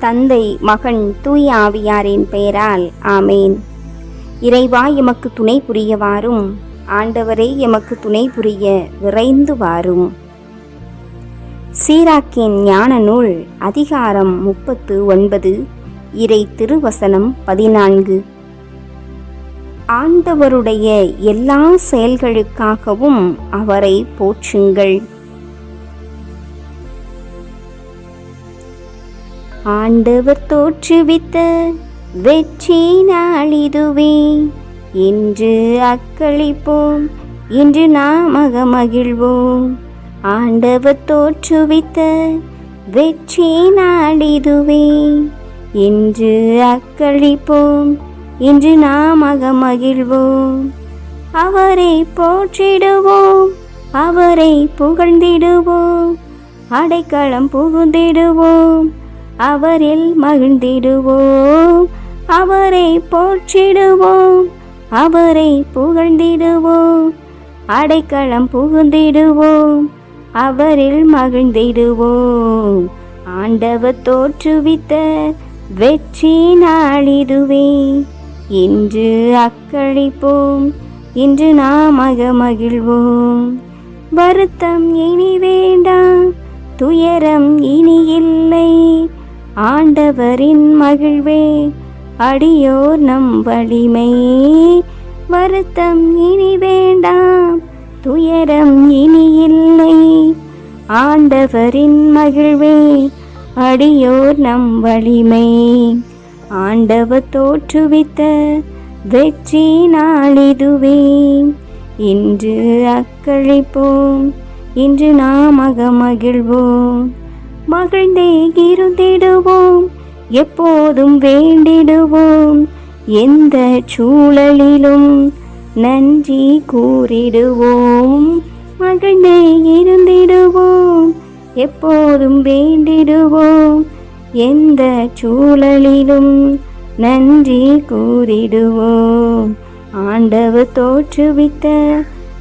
தந்தை மகன் தூய ஆவியாரின் பெயரால் ஆமேன். இறைவா எமக்கு துணை புரியவாறும் ஆண்டவரே எமக்கு துணை புரிய விரைந்து வாரும். சீராக்கின் ஞான நூல் அதிகாரம் முப்பத்து ஒன்பது இறை திருவசனம் பதினான்கு. ஆண்டவருடைய எல்லா செயல்களுக்காகவும் அவரை போற்றுங்கள். ஆண்டவர் தோற்றுவித்த வெற்றி நாளிதுவே இன்று அக்களிப்போம் இன்று நாம் மகிழ்வோம் ஆண்டவர் தோற்றுவித்த வெற்றி நாளிதுவே இன்று அக்களிப்போம் இன்று நாம் மகிழ்வோம் அவரை போற்றிடுவோம் அவரை புகழ்ந்திடுவோம். அடைக்கலம் புகுந்திடுவோம். அவரில் மகிழ்ந்திடுவோம். அவரை போற்றிடுவோம். அவரை புகழ்ந்திடுவோம். அடைக்கலம் புகுந்திடுவோம். அவரில் மகிழ்ந்திடுவோம். ஆண்டவர் தோற்றுவித்த வெற்றி நாளிதுவே இன்று அக்களிப்போம். இன்று நாம் மகிழ்வோம் வருத்தம் இனி வேண்டாம். துயரம் இனி இல்லை. ஆண்டவரின் மகிழ்வே அடியோர் நம் வலிமை. வருத்தம் இனி வேண்டாம் துயரம் இனி இல்லை. ஆண்டவரின் மகிழ்வே அடியோர் நம் வலிமை. ஆண்டவர் தோற்றுவித்த வெற்றி நாளிதுவே. இன்று அக்களிப்போம் இன்று நாம் மகிழ்வோம் மகிழ்ந்தே இருந்திடுவோம் எப்போதும் வேண்டிடுவோம். எந்த சூழலிலும் நன்றி கூறிடுவோம். மகிழ்ந்தே இருந்திடுவோம் எப்போதும் வேண்டிடுவோம். எந்த சூழலிலும் நன்றி கூறிடுவோம். ஆண்டவர் தோற்றுவித்த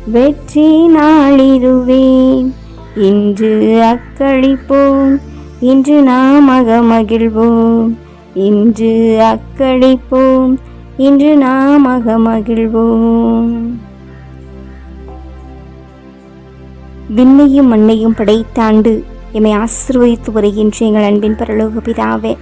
வெற்றி நாளிருவேன் இன்று அக்களிப்போம். இன்று நாம் மகிழ்வோம் இன்று அக்களிப்போம் இன்று நாம் மகிழ்வோம் விண்ணையும் மண்ணையும் படைத்தாண்டு எம்மை ஆசிர்வதித்து வருகின்ற எங்கள் அன்பின் பரலோக பிதாவே.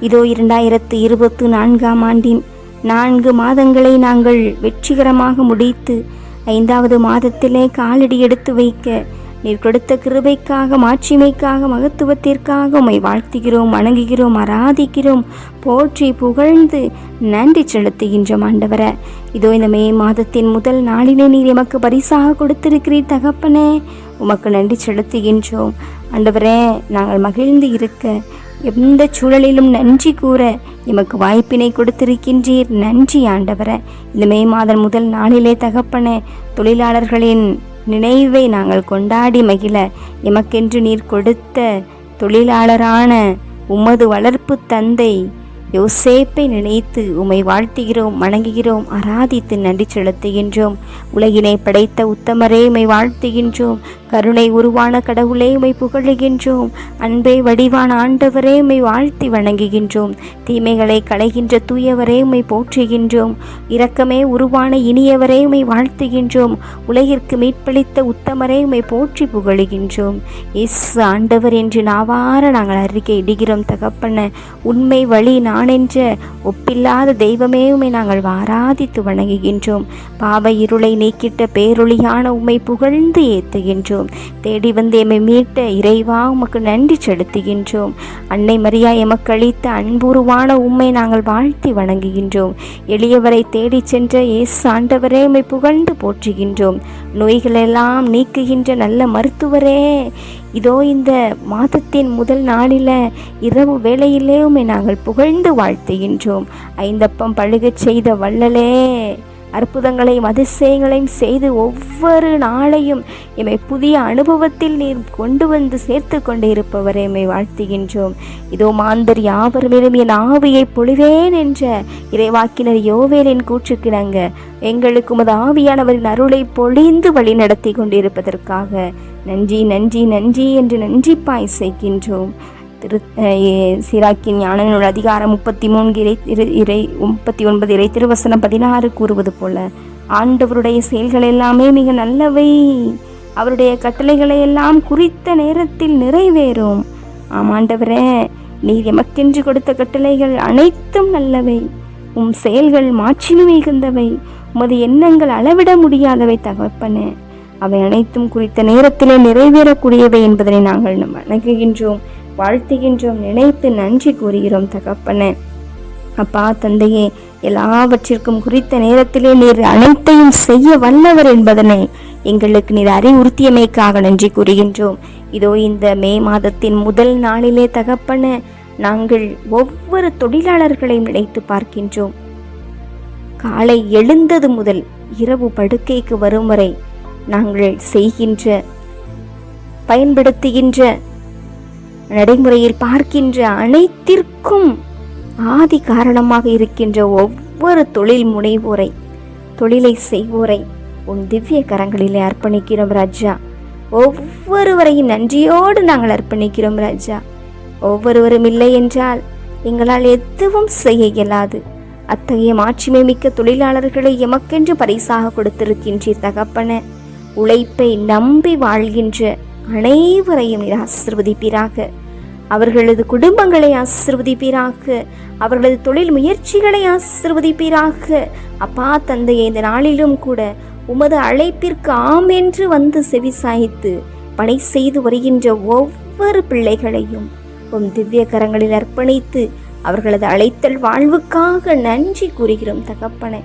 இதோ இரண்டாயிரத்து இருபத்து நான்காம் ஆண்டின் நான்கு மாதங்களை நாங்கள் வெற்றிகரமாக முடித்து ஐந்தாவது மாதத்திலே காலடி எடுத்து வைக்க நீர் கொடுத்த கிருபைக்காக மாட்சிமைக்காக மகத்துவத்திற்காக உம்மை வாழ்த்துகிறோம் வணங்குகிறோம் ஆராதிக்கிறோம். போற்றி புகழ்ந்து நன்றி செலுத்துகின்றோம் ஆண்டவர. இதோ இந்த மே மாதத்தின் முதல் நாளிலே நீர் எமக்கு பரிசாக கொடுத்திருக்கிறீர் தகப்பனே. உமக்கு நன்றி செலுத்துகின்றோம். ஆண்டவரே நாங்கள் மகிழ்ந்து இருக்க எந்த சூழலிலும் நன்றி கூற எமக்கு வாய்ப்பினை கொடுத்திருக்கின்றீர். நன்றி ஆண்டவர. இந்த மே மாதம் முதல் நாளிலே தகப்பனே தொழிலாளர்களின் நினைவை நாங்கள் கொண்டாடி மகிழ. எமக்கென்று நீர் கொடுத்த தொழிலாளரான உமது வளர்ப்பு தந்தை யோசேப்பை நினைத்து உம்மை வாழ்த்துகிறோம் வணங்குகிறோம் ஆராதித்து நன்றி செலுத்துகின்றோம். உலகினை படைத்த உத்தமரே உமை வாழ்த்துகின்றோம். கருணை உருவான கடவுளே உமை புகழுகின்றோம். அன்பே வடிவான ஆண்டவரே உமை வாழ்த்தி வணங்குகின்றோம். தீமைகளை களைகின்ற தூயவரே உமை போற்றுகின்றோம். இரக்கமே உருவான இனியவரே உமை வாழ்த்துகின்றோம். உலகிற்கு மீட்பளித்த உத்தமரே உமை போற்றி புகழுகின்றோம். எஸ் ஆண்டவர் என்று நாவார நாங்கள் அறிக்கை இடுகிறோம் தகப்பன. உண்மை வழி நானென்ற ஒப்பில்லாத தெய்வமே உமை நாங்கள் ஆராதித்து வணங்குகின்றோம். பாவ இருளை நீக்கிட்ட பேரொளியான உம்மை புகழ்ந்து ஏத்துகின்றோம். தேடி வந்து எம்மை மீட்ட இறைவா உமக்கு நன்றி செலுத்துகின்றோம். அன்னை மரியா எமக்கு அளித்த அன்புருவான உம்மை நாங்கள் வாழ்த்தி வணங்குகின்றோம். எளியவரை தேடிச் சென்ற இயேசு ஆண்டவரே உம்மை புகழ்ந்து போற்றுகின்றோம். நோய்களெல்லாம் நீக்குகின்ற நல்ல மருத்துவரே இதோ இந்த மாதத்தின் முதல் நாளில் இரவு வேளையிலே உம்மை நாங்கள் புகழ்ந்து வாழ்த்துகின்றோம். ஐந்தப்பம் பழுகச் செய்த வள்ளலே. அற்புதங்களையும் அதிசயங்களையும் செய்து ஒவ்வொரு நாளையும் எம்மை புதிய அனுபவத்தில் நீர் கொண்டு வந்து சேர்த்து கொண்டு இருப்பவரை எம்மை வாழ்த்துகின்றோம். இதோ மாந்தர் யாவரும் என் ஆவியை பொழிவேன் என்ற இறைவாக்கினர் யோவேலின் கூற்றுக்கிணங்க. எங்களுக்கு உமது ஆவியானவரின் அருளை பொழிந்து வழி நடத்தி கொண்டிருப்பதற்காக நன்றி நன்றி நன்றி என்று நன்றிப்பாய் செய்கின்றோம் திரு சிராக்கின் ஞான நூல் அதிகாரம் முப்பத்தி மூன்று இறை இரு இறை முப்பத்தி ஒன்பது இறை திருவசனம் பதினாறு கூறுவது போல ஆண்டவருடைய செயல்கள் எல்லாமே மிக நல்லவை. அவருடைய கட்டளைகளை எல்லாம் குறித்த நேரத்தில் நிறைவேறும். ஆமாண்டவரே நீர் எமக்கென்று கொடுத்த கட்டளைகள் அனைத்தும் நல்லவை. உம் செயல்கள் மாட்சிமை மிகுந்தவை. உமது எண்ணங்கள் அளவிட முடியாதவை தகப்பன. அவை அனைத்தும் குறித்த நேரத்திலே நிறைவேறக்கூடியவை என்பதனை நாங்கள் நம் வணங்குகின்றோம். வாழ்த்துகின்றோம் நினைத்து நன்றி கூறுகிறோம் தகப்பனே. அப்பா தந்தையே எல்லாவற்றிற்கும் குறித்த நேரத்திலே நீர் அனைத்தையும் செய்ய வல்லவர் என்பதனை எங்களுக்கு நீர் அறிவுறுத்தியமைக்காக நன்றி கூறுகின்றோம். இதோ இந்த மே மாதத்தின் முதல் நாளிலே தகப்பன நாங்கள் ஒவ்வொரு தொழிலாளர்களையும் நினைத்து பார்க்கின்றோம். காலை எழுந்தது முதல் இரவு படுக்கைக்கு வரும் வரை நாங்கள் செய்கின்ற பயன்படுத்துகின்ற நடைமுறையில் பார்க்கின்ற அனைத்திற்கும் ஆதி காரணமாக இருக்கின்ற ஒவ்வொரு தொழில் முனைவோரை தொழிலை செய்வோரை உன் திவ்ய கரங்களிலே அர்ப்பணிக்கிறோம் ராஜா. ஒவ்வொருவரையும் நன்றியோடு நாங்கள் அர்ப்பணிக்கிறோம் ராஜா. ஒவ்வொருவரும் இல்லை என்றால் எங்களால் எதுவும் செய்ய இயலாது. அத்தகைய மாட்சிமை மிக்க தொழிலாளர்களை எமக்கென்று பரிசாக கொடுத்திருக்கின்றீர் தகப்பன உழைப்பை நம்பி வாழ்கின்ற அனைவரையும் ஆசிர்வதிப்பீராக. அவர்களது குடும்பங்களை ஆசிர்வதிப்பீராக. அவர்களது தொழில் முயற்சிகளை ஆசிர்வதிப்பீராக. அப்பா தந்தையை இந்த நாளிலும் கூட உமது அழைப்பிற்கு ஆம் என்று வந்து செவிசாய்த்து பணி செய்து வருகின்ற ஒவ்வொரு பிள்ளைகளையும் உம் திவ்ய கரங்களில் அர்ப்பணித்து அவர்களது அழைத்தல் வாழ்வுக்காக நன்றி கூறுகிறோம் தகப்பனை.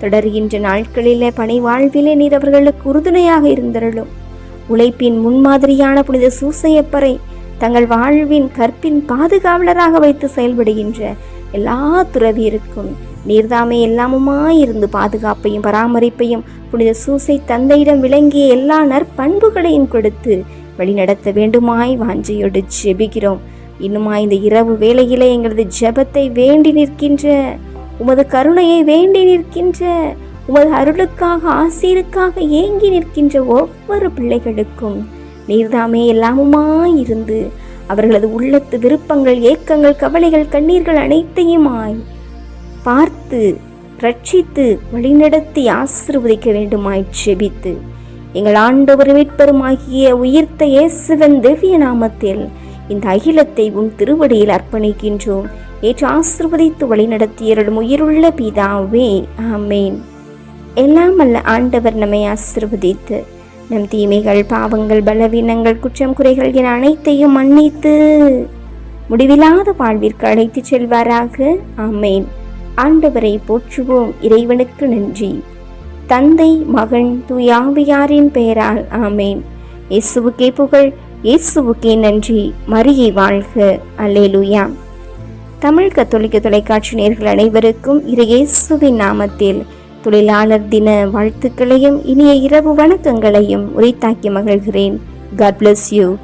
தொடர்கின்ற நாட்களிலே பணி வாழ்விலே நீர் அவர்களுக்கு உறுதுணையாக இருந்தருளும். உழைப்பின் முன்மாதிரியான புனித சூசையப்பறை தங்கள் வாழ்வின் கற்பின் பாதுகாவலராக வைத்து செயல்படுகின்ற எல்லா துறவியருக்கும் நீர்தாமே எல்லாமுமாயிருந்து பாதுகாப்பையும் பராமரிப்பையும் புனித சூசை தந்தையிடம் விளங்கிய எல்லா நற்பண்புகளையும் கொடுத்து வழிநடத்த வேண்டுமாய் வாஞ்சையோடு ஜெபிக்கிறோம். இன்னுமா இந்த இரவு வேளையிலே எங்களது ஜெபத்தை வேண்டி நிற்கின்ற உமது கருணையை வேண்டி நிற்கின்ற உமது அருளுக்காக ஆசீருக்காக ஏங்கி நிற்கின்ற ஒவ்வொரு பிள்ளைகளுக்கும் நீர்தாமே எல்லாமுமாய் இருந்து அவர்களது உள்ளத்து விருப்பங்கள் ஏக்கங்கள் கவலைகள் கண்ணீர்கள் அனைத்தையுமாய் பார்த்து ரட்சித்து வழிநடத்தி ஆசிர்வதிக்க வேண்டுமாய் செபித்து எங்கள் ஆண்டவர் மீட்பருமாகிய உயிர்த்த இயேசுவன் திவ்ய நாமத்தில் இந்த அகிலத்தை உன் திருவடியில் அர்ப்பணிக்கின்றோம். ஏற்று ஆசிர்வதித்து வழிநடத்தியருளும் உயிருள்ள பிதாவே ஆமேன். எல்லாம் அல்ல ஆண்டவர் நம்மை ஆசிர்வதித்து நம் தீமைகள் பாவங்கள் பலவீனங்கள் குற்றம் குறைகள் என அனைத்தையும் மன்னித்து முடிவில்லாத வாழ்விற்கு அழைத்துச் செல்வாராக. ஆமேன். ஆண்டவரை போற்றுவோம். இறைவனுக்கு நன்றி. தந்தை மகன் தூயாவியாரின் பெயரால் ஆமேன். இயேசுவுக்கே புகழ் இயேசுவுக்கே நன்றி. மரியை வாழ்க. அல்லேலுயா. தமிழ் கத்தோலிக்க தொலைக்காட்சி நேர்கள் அனைவருக்கும் இரு இயேசுவின் நாமத்தில் தொழிலாளர் தின வாழ்த்துக்களையும் இனிய இரவு வணக்கங்களையும் உரித்தாக்கி மகிழ்கிறேன். God bless you